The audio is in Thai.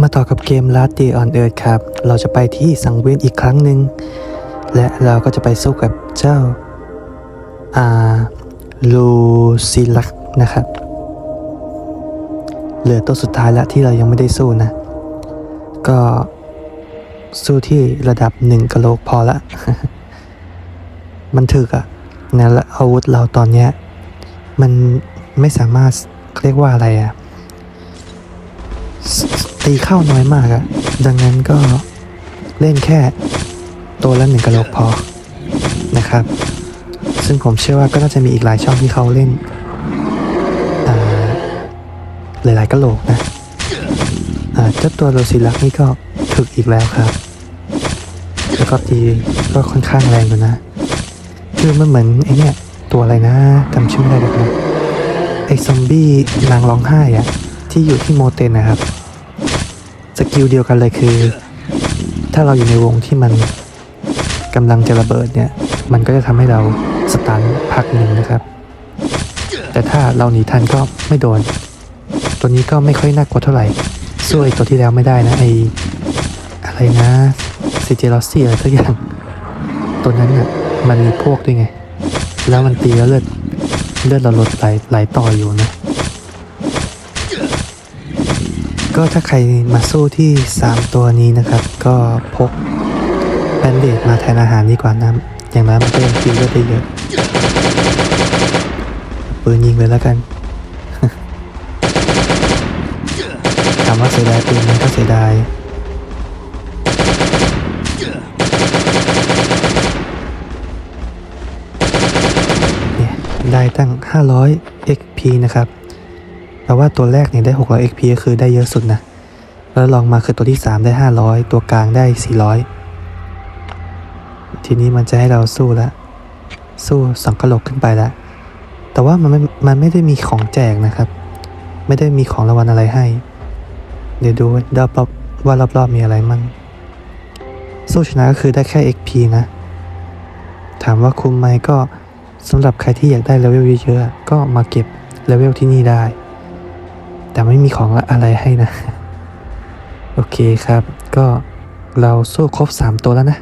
มาต่อกับเกม Last Day on Earth ครับ เราจะไปที่สังเวียนอีกครั้งหนึ่ง และเราก็จะไปสู้กับเจ้าอ่าลูซิลักนะครับ เหลือตัวสุดท้ายล้วที่เรายังไม่ได้สู้นะ ก็สู้ที่ระดับหนึ่งกะโหลกพอละ มันถึกอะนะและอาวุธเราตอนเนี้ย มันไม่สามารถเรียกว่าอะไรอะ ตีเข้าน้อยมากอะดังนั้นก็เล่นแค่ตัวละหนึ่งกะโหลกพอนะครับ ซึ่งผมเชื่อว่าก็น่าจะมีอีกหลายช่องที่เขาเล่นหลายๆกะโหลกนะเจ้าตัวโรซิลักนี่ก็ถึกอีกแล้วครับแล้วก็ตีก็ค่อนข้างแรงอยู่นะ คือมันเหมือนไอเนี่ยตัวอะไรนะจำชื่อไม่ได้เลยนะไอซอมบี้นางร้องไห้อะที่อยู่ที่โมเตนนะครับ สกิลเดียวกันเลยคือ ถ้าเราอยู่ในวงที่มันกำลังจะระเบิดเนี่ย มันก็จะทำให้เราสตันพักหนึ่งนะครับ แต่ถ้าเราหนีทันก็ไม่โดน ตัวนี้ก็ไม่ค่อยน่ากลัวเท่าไหร่สู้ไอตัวที่แล้วไม่ได้นะไออะไรนะซิเจลอสซี่อะไรสักอย่าง ตัวนั้นน่ะมันมีพวกด้วยไง แล้วมันตีแล้วเลือดเลือดเราลดไหลไหลต่ออยู่นะ ก็ถ้าใครมาสู้ที่ 3 ตัวนี้นะครับ ก็พกแบนเดดมาแทนอาหารดีกว่านะอย่างนั้นมันก็ยังกินเลือดได้เยอะปืนยิงเลยแล้วกันถามว่าเสียดายปืนมันก็เสียดายเนี่ยได้ตั้ง 500 XP นะครับ แปลว่าตัวแรกเนี่ยได้ 600 XP ก็คือได้เยอะสุดนะ แล้วลองมาคือตัวที่ 3 ได้ 500 ตัวกลางได้ 400 ทีนี้มันจะให้เราสู้ละ สู้สองกะโหลกขึ้นไปละ แต่ว่ามันไม่ มันไม่ได้มีของแจกนะครับ ไม่ได้มีของรางวัลอะไรให้ เดี๋ยวดูรอบๆว่ารอบๆมีอะไรมั่ง สู้ชนะก็คือได้แค่ XP นะ ถามว่าคุ้มไหมก็สำหรับใครที่อยากได้เลเวลเยอะๆก็มาเก็บเลเวลที่นี่ได้ แต่ไม่มีของอะไรให้นะ โอเคครับ ก็เราสู้ครบ 3 ตัวแล้วนะ